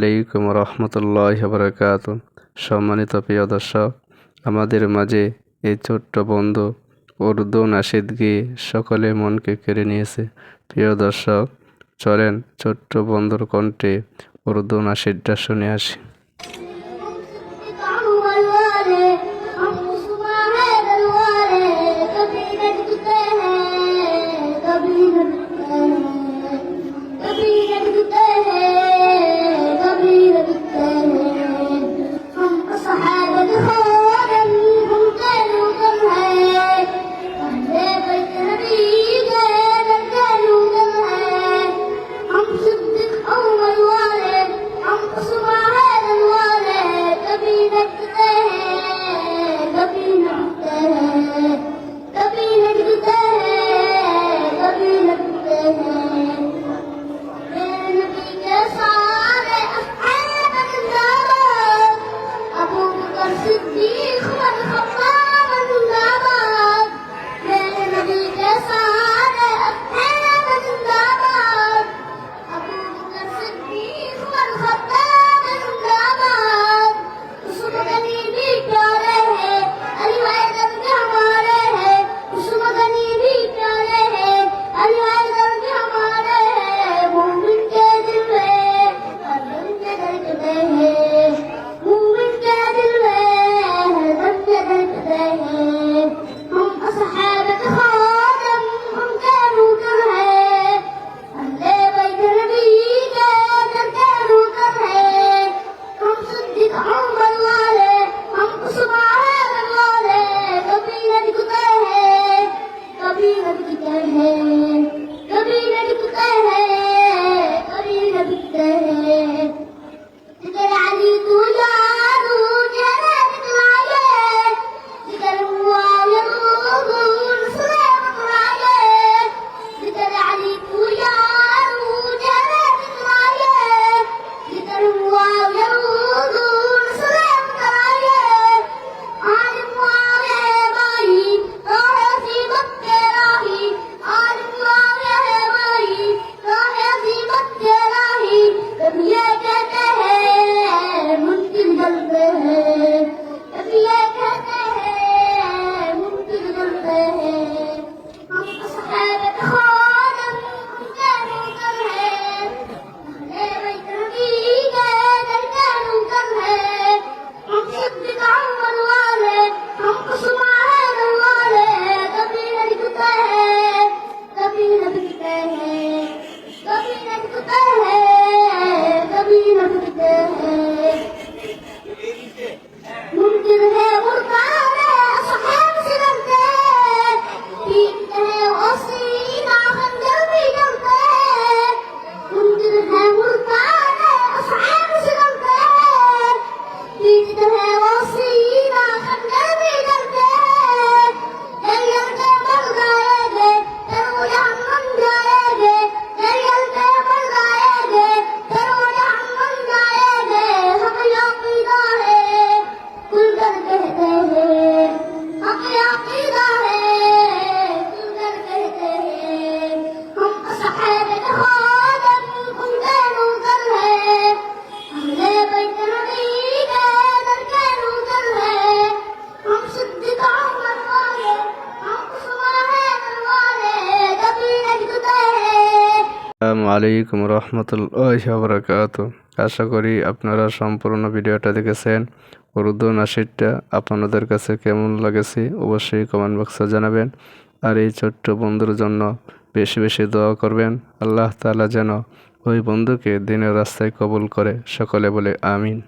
আলাইকুম রহমতুল্লাহ বরকাত সম্মানিত প্রিয় দর্শক, আমাদের মাঝে এই ছোট্ট বন্ধু উর্দু নাসিদ গিয়ে সকলে মনকে কেড়ে নিয়েছে। প্রিয় দর্শক, চলেন ছোট্ট বন্ধুর কণ্ঠে উর্দু নাসিদটা শুনে আসি। আসসালামু আলাইকুম রহমতুল্লাহ বরকাত আশা করি আপনারা সম্পূর্ণ ভিডিওটা দেখেছেন। উর্দু নাসিরটা আপনাদের কাছে কেমন লাগেছে অবশ্যই কমেন্ট বক্সে জানাবেন। আর এই ছোট্ট বন্ধুর জন্য বেশি বেশি দোয়া করবেন। আল্লাহ তালা যেন ওই বন্ধুকে দিনের রাস্তায় কবুল করে। সকলে বলে আমিন।